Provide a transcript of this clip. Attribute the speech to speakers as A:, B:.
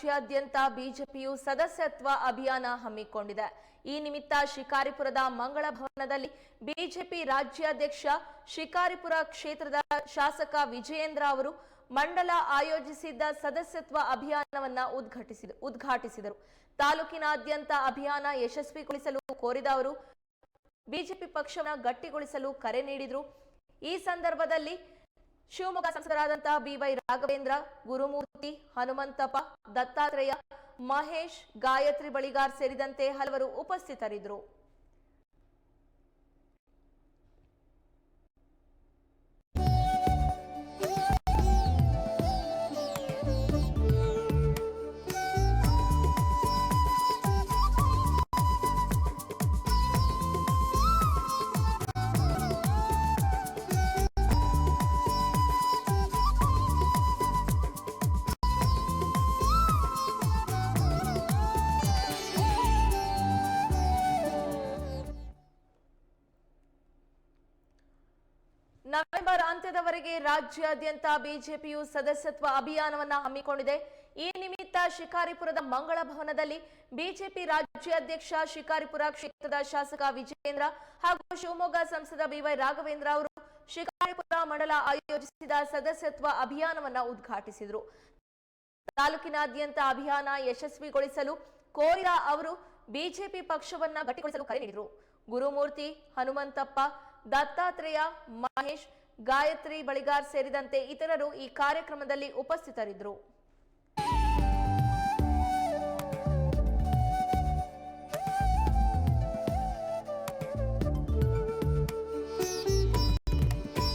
A: ರಾಜ್ಯಾದ್ಯಂತ ಬಿಜೆಪಿಯು ಸದಸ್ಯತ್ವ ಅಭಿಯಾನ ಹಮ್ಮಿಕೊಂಡಿದೆ. ಈ ನಿಮಿತ್ತ ಶಿಕಾರಿಪುರದ ಮಂಗಳ ಭವನದಲ್ಲಿ ಬಿಜೆಪಿ ರಾಜ್ಯಾಧ್ಯಕ್ಷ ಶಿಕಾರಿಪುರ ಕ್ಷೇತ್ರದ ಶಾಸಕ ವಿಜಯೇಂದ್ರ ಅವರು ಮಂಡಲ ಆಯೋಜಿಸಿದ್ದ ಸದಸ್ಯತ್ವ ಅಭಿಯಾನವನ್ನ ಉದ್ಘಾಟಿಸಿದ, ಉದ್ಘಾಟಿಸಿದರು. ತಾಲೂಕಿನಾದ್ಯಂತ ಅಭಿಯಾನ ಯಶಸ್ವಿಗೊಳಿಸಲು ಕೋರಿದ ಅವರು, ಬಿಜೆಪಿ ಪಕ್ಷವನ್ನು ಗಟ್ಟಿಗೊಳಿಸಲು ಕರೆ ನೀಡಿದರು. ಈ ಸಂದರ್ಭದಲ್ಲಿ ಶಿವಮೊಗ್ಗ ಸಂಸದರಾದಂತಹ ಬಿವೈ ರಾಘವೇಂದ್ರ ಗುರುಮೂರ್ತಿ ಹನುಮಂತಪ್ಪ ದತ್ತಾತ್ರೇಯ ಮಹೇಶ್ ಗಾಯತ್ರಿ ಬಳಿಗಾರ್ ಸೇರಿದಂತೆ ಹಲವರು ಉಪಸ್ಥಿತರಿದ್ದರು. ನವೆಂಬರ್ ಅಂತ್ಯದವರೆಗೆ ರಾಜ್ಯಾದ್ಯಂತ ಬಿಜೆಪಿಯು ಸದಸ್ಯತ್ವ ಅಭಿಯಾನವನ್ನ ಹಮ್ಮಿಕೊಂಡಿದೆ. ಈ ನಿಮಿತ್ತ ಶಿಕಾರಿಪುರದ ಮಂಗಳ ಭವನದಲ್ಲಿ ಬಿಜೆಪಿ ರಾಜ್ಯಾಧ್ಯಕ್ಷ ಶಿಕಾರಿಪುರ ಕ್ಷೇತ್ರದ ಶಾಸಕ ವಿಜಯೇಂದ್ರ ಹಾಗೂ ಶಿವಮೊಗ್ಗ ಸಂಸದ ಬಿವೈ ರಾಘವೇಂದ್ರ ಅವರು ಶಿಕಾರಿಪುರ ಮಂಡಲ ಆಯೋಜಿಸಿದ ಸದಸ್ಯತ್ವ ಅಭಿಯಾನವನ್ನ ಉದ್ಘಾಟಿಸಿದರು. ತಾಲೂಕಿನಾದ್ಯಂತ ಅಭಿಯಾನ ಯಶಸ್ವಿಗೊಳಿಸಲು ಕೋರಿದ ಅವರು ಬಿಜೆಪಿ ಪಕ್ಷವನ್ನ ಗಟ್ಟಿಗೊಳಿಸಲು ಕರೆ ನೀಡಿದರು. ಗುರುಮೂರ್ತಿ ಹನುಮಂತಪ್ಪ ದತ್ತಾತ್ರೇಯ ಮಹೇಶ್ ಗಾಯತ್ರಿ ಬಳಿಗಾರ್ ಸೇರಿದಂತೆ ಇತರರು ಈ ಕಾರ್ಯಕ್ರಮದಲ್ಲಿ ಉಪಸ್ಥಿತರಿದ್ದರು.